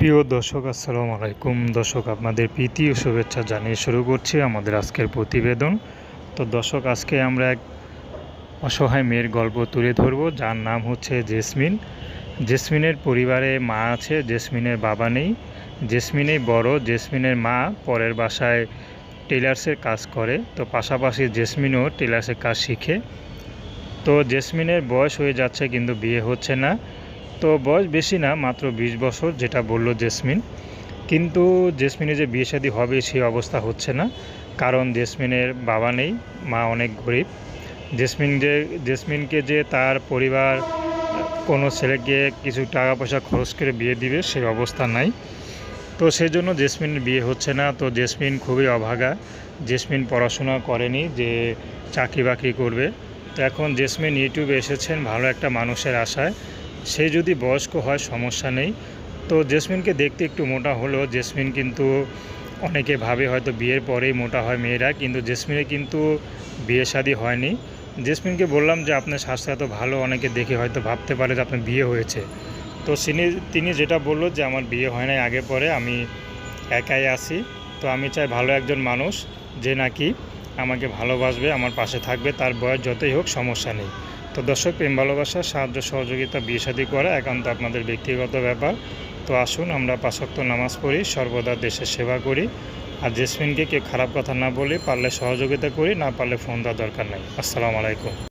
প্রিয় দর্শক, আসসালামু আলাইকুম। দর্শক, আপনাদের প্রীতি ও শুভেচ্ছা জানিয়ে শুরু করছি আমাদের আজকের প্রতিবেদন। তো দর্শক, আজকে আমরা এক অসহায় মেয়ের গল্প তুলে ধরবো, যার নাম হচ্ছে জেসমিন। জেসমিনের পরিবারে মা আছে, জেসমিনের বাবা নেই। জেসমিনেই বড়, জেসমিনের মা পরের বাসায় টেলার্সের কাজ করে। তো পাশাপাশি জেসমিনও টেলার্সের কাজ শিখে। তো জেসমিনের বয়স হয়ে যাচ্ছে, কিন্তু বিয়ে হচ্ছে না। তো বয়স বেশি না, মাত্র বিশ বছর, যেটা বলল জেসমিন। কিন্তু জেসমিনে যে বিয়ে শাদী হবে সেই অবস্থা হচ্ছে না, কারণ জেসমিনের বাবা নেই, মা অনেক গরিব। জেসমিন যে জেসমিনকে যে তার পরিবার, কোনো ছেলেকে কিছু টাকা পয়সা খরচ করে বিয়ে দিবে সেই অবস্থা নাই। তো সেই জন্য জেসমিনের বিয়ে হচ্ছে না। তো জেসমিন খুবই অভাগা। জেসমিন পড়াশোনা করেনি যে চাকরি বাকরি করবে। তো এখন জেসমিন ইউটিউবে এসেছেন ভালো একটা মানুষের আশায়। সে যদি বয়স্ক হয়, সমস্যা নেই। তো জেসমিনকে দেখতে একটু মোটা হলো জেসমিন কিন্তু অনেকে ভাবে হয়তো বিয়ের পরেই মোটা হয় মেয়েরা, কিন্তু জেসমিনের কিন্তু বিয়ে শাদী হয়নি। জেসমিনকে বললাম যে, আপনার স্বাস্থ্য এত ভালো, অনেকে দেখে হয়তো ভাবতে পারে যে, আপনার বিয়ে হয়েছে। তো তিনি তিনি যেটা বলল যে, আমার বিয়ে হয় নাই আগে পরে, আমি একাই আছি। তো আমি চাই ভালো একজন মানুষ যে নাকি আমাকে ভালোবাসবে, আমার পাশে থাকবে, তার বয়স যতই হোক, সমস্যা নেই। তো দর্শক, প্রেম ভালোবাসা, সাহায্য, সহযোগিতা, বিয়ে শাদী করা একান্ত আপনাদের ব্যক্তিগত ব্যাপার। তো আসুন আমরা পাশক্ত নামাজ পড়ি, সর্বদা দেশের সেবা করি। আর জেসমিনকে কেউ খারাপ কথা না বলি পারলে সহযোগিতা করি, না পারলে ফোন দেওয়ার দরকার নেই। আসসালামু আলাইকুম।